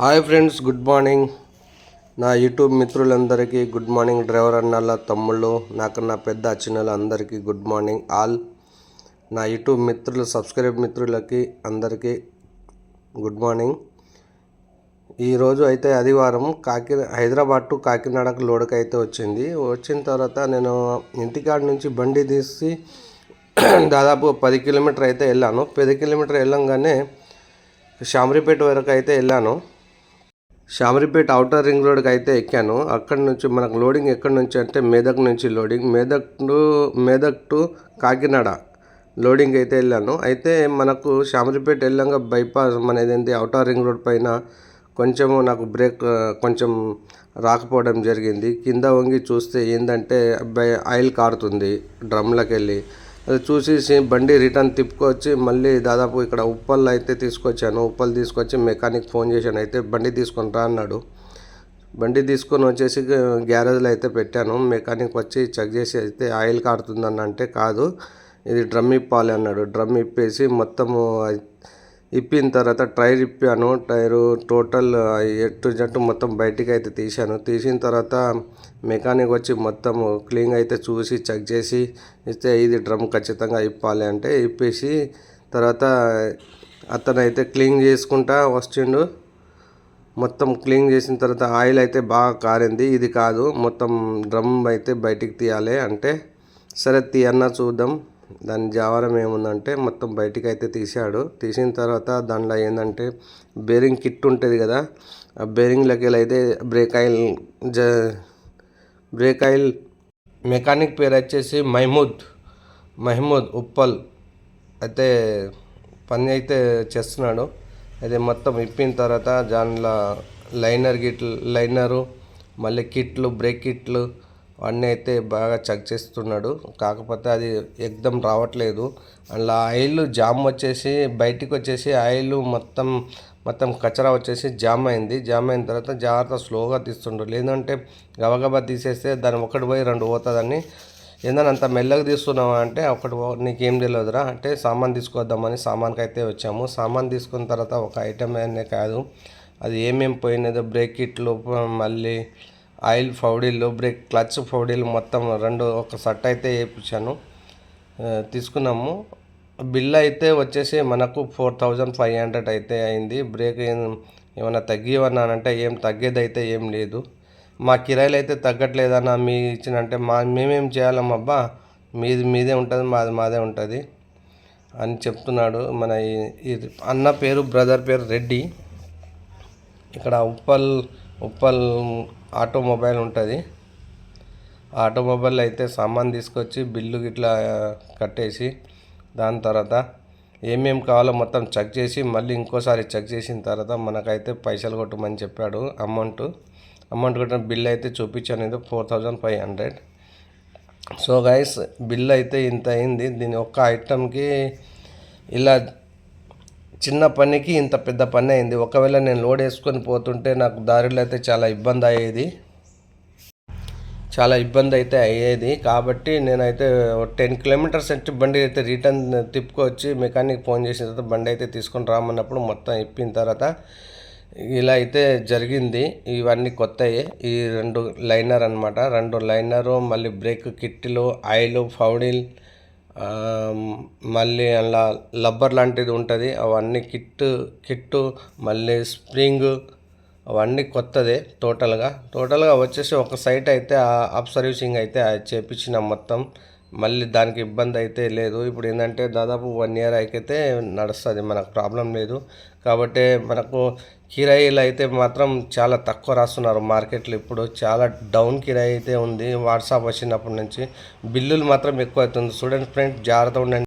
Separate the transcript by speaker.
Speaker 1: Hi friends good morning. నా YouTube మిత్రులందరికీ good morning. Driver అన్నల తమ్ముళ్ళు నాకన్నా పెద్ద అచ్చినలు అందరికీ గుడ్ మార్నింగ్ ఆల్. నా యూట్యూబ్ మిత్రులు సబ్స్క్రైబ్ మిత్రులకి అందరికీ గుడ్ మార్నింగ్. ఈరోజు అయితే ఆదివారం కాకి హైదరాబాద్ టు కాకినాడకు లోడుకి అయితే వచ్చింది. వచ్చిన తర్వాత నేను ఇంటికాడ నుంచి బండి తీసి దాదాపు పది కిలోమీటర్ అయితే వెళ్ళాను. పది కిలోమీటర్ వెళ్ళంగానే షామరిపేట వరకు అయితే వెళ్ళాను. షామరిపేట అవుటర్ రింగ్ రోడ్కి అయితే ఎక్కాను. అక్కడ నుంచి మనకు లోడింగ్ ఎక్కడి నుంచి అంటే మేదక్ నుంచి loading Medak to Medak to Kakinada loading అయితే వెళ్ళాను. అయితే మనకు షామరిపేట వెళ్ళంగా బైపాస్ మన ఏదైతే అవుటర్ రింగ్ రోడ్ పైన కొంచెము నాకు బ్రేక్ కొంచెం రాకపోవడం జరిగింది. కింద వంగి చూస్తే ఏంటంటే ఆయిల్ కారుతుంది డ్రమ్లోకి వెళ్ళి అది చూసేసి బండి రిటర్న్ తిప్పుకొచ్చి మళ్ళీ దాదాపు ఇక్కడ ఉప్పల్ అయితే తీసుకొచ్చాను. ఉప్పల్ తీసుకొచ్చి మెకానిక్ ఫోన్ చేశాను. అయితే బండి తీసుకొని రా అన్నాడు. బండి తీసుకొని వచ్చేసి గ్యారేజ్లో అయితే పెట్టాను. మెకానిక్ వచ్చి చెక్ చేసి అయితే ఆయిల్ కారుతుందని అంటే కాదు ఇది డ్రమ్ ఇప్పాలి అన్నాడు. డ్రమ్ ఇప్పేసి మొత్తము ఇప్పిన తర్వాత టైర్ ఇప్పాను. టైరు టోటల్ ఎట్టు జట్టు మొత్తం బయటికి అయితే తీశాను. తీసిన తర్వాత మెకానిక్ వచ్చి మొత్తం క్లీన్ అయితే చూసి చెక్ చేసి ఇస్తే ఇది డ్రమ్ ఖచ్చితంగా ఇప్పాలి అంటే ఇప్పేసి తర్వాత అతను అయితే క్లీన్ చేసుకుంటా వస్తుండు. మొత్తం క్లీన్ చేసిన తర్వాత ఆయిల్ అయితే బాగా కారింది. ఇది కాదు మొత్తం డ్రమ్ అయితే బయటికి తీయాలి అంటే. సరే తీయన్నా చూద్దాం. దాని జావరం ఏముందంటే మొత్తం బయటికి అయితే తీసాడు తీసిన తర్వాత దాంట్లో ఏంటంటే బేరింగ్ కిట్ ఉంటుంది కదా ఆ బేరింగ్లోకి వెళ్ళి అయితే బ్రేక్ ఆయిల్ జ బ్రేక్ ఆయిల్ మెకానిక్ పేరు వచ్చేసి మహమూద్ మహమూద్ ఉప్పల్ అయితే పని అయితే చేస్తున్నాడు. అయితే మొత్తం ఇప్పిన తర్వాత దానిలో లైనర్ గిట్లు లైనరు మళ్ళీ కిట్లు బ్రేక్ కిట్లు అన్నీ అయితే బాగా చెక్ చేస్తున్నాడు. కాకపోతే అది ఎగ్దం రావట్లేదు. అందులో ఆయిల్ జామ్ వచ్చేసి బయటికి వచ్చేసి ఆయిల్ మొత్తం మొత్తం కచరా వచ్చేసి జామ్ అయింది. జామ్ అయిన తర్వాత జాగ్రత్త స్లోగా తీస్తుండ్రు. లేదంటే గబగబా తీసేస్తే దాని ఒకటి పోయి రెండు పోతుందని. ఏందని అంత మెల్లగా తీస్తున్నావా అంటే ఒకటి నీకేం తెలియదురా. అంటే సామాన్ తీసుకొద్దామని సామాన్కి అయితే వచ్చాము. సామాన్ తీసుకున్న తర్వాత ఒక ఐటమ్ అనే కాదు. అది ఏమేమి పోయినదో బ్రేక్ కిట్లు మళ్ళీ ఆయిల్ ఫౌడీలు బ్రేక్ క్లచ్ ఫౌడీలు మొత్తం రెండు ఒక సెట్ అయితే వేయించాను. తీసుకున్నాము. బిల్ అయితే వచ్చేసి మనకు ఫోర్ థౌజండ్ ఫైవ్ హండ్రెడ్ అయితే అయింది. బ్రేక్ ఏం- ఏమైనా తగ్గివన్నానంటే ఏం తగ్గేది అయితే ఏం లేదు. మా కిరాయిలు అయితే తగ్గట్లేదన్నా మీ ఇచ్చిన అంటే మా మేమేం చేయాలమ్మబ్బా మీది మీదే ఉంటుంది మాది మాదే ఉంటుంది అని చెప్తున్నాడు మన ఈ అన్న పేరు బ్రదర్ పేరు రెడ్డి. ఇక్కడ ఉప్పల్ ఉప్పల్ ఆటోమొబైల్ ఉంటుంది. ఆటోమొబైల్ అయితే సామాన్ తీసుకొచ్చి బిల్లు గిట్లా కట్టేసి దాని తర్వాత ఏమేం కావాలో మొత్తం చెక్ చేసి మళ్ళీ ఇంకోసారి చెక్ చేసిన తర్వాత మనకైతే పైసలు కొట్టమని చెప్పాడు అమౌంట్. అమౌంట్ కొట్టిన బిల్ అయితే చూపించాను ఇది four thousand five hundred. So guys bill అయితే ఇంత అయింది. దీని ఒక్క ఐటమ్కి ఇలా చిన్న పనికి ఇంత పెద్ద పని అయింది. ఒకవేళ నేను లోడ్ వేసుకొని పోతుంటే నాకు దారిలో అయితే చాలా ఇబ్బంది అయ్యేది. చాలా ఇబ్బంది అయితే అయ్యేది. కాబట్టి నేనైతే టెన్ కిలోమీటర్స్ అంటే బండి అయితే రిటర్న్ తిప్పుకొచ్చి మెకానిక్ ఫోన్ చేసిన తర్వాత బండి అయితే తీసుకొని రామన్నప్పుడు మొత్తం ఇప్పిన తర్వాత ఇలా అయితే జరిగింది. ఇవన్నీ కొత్తవి ఈ రెండు లైనర్ అన్నమాట. రెండు లైనరు మళ్ళీ బ్రేక్ కిట్లు ఆయిల్ ఫౌడిల్ మళ్ళీ అలా లబ్బర్ లాంటిది ఉంటుంది. అవన్నీ కిట్ కిట్టు మళ్ళీ స్ప్రింగ్ అవన్నీ కొత్తదే టోటల్గా. టోటల్గా వచ్చేసి ఒక సైట్ అయితే అప్ సర్వీసింగ్ అయితే చేపించిన మొత్తం. మళ్ళీ దానికి ఇబ్బంది అయితే లేదు. ఇప్పుడు ఏంటంటే దాదాపు వన్ ఇయర్ అయితే నడుస్తుంది మనకు ప్రాబ్లం లేదు. కాబట్టి మనకు కిరాయిలు అయితే మాత్రం చాలా తక్కువ రాస్తున్నారు మార్కెట్లో. ఇప్పుడు చాలా డౌన్ కిరాయి అయితే ఉంది. వాట్సాప్ వచ్చినప్పటి నుంచి బిల్లులు మాత్రం ఎక్కువ అవుతుంది. స్టూడెంట్ ఫ్రెండ్ జాగ్రత్త ఉండండి.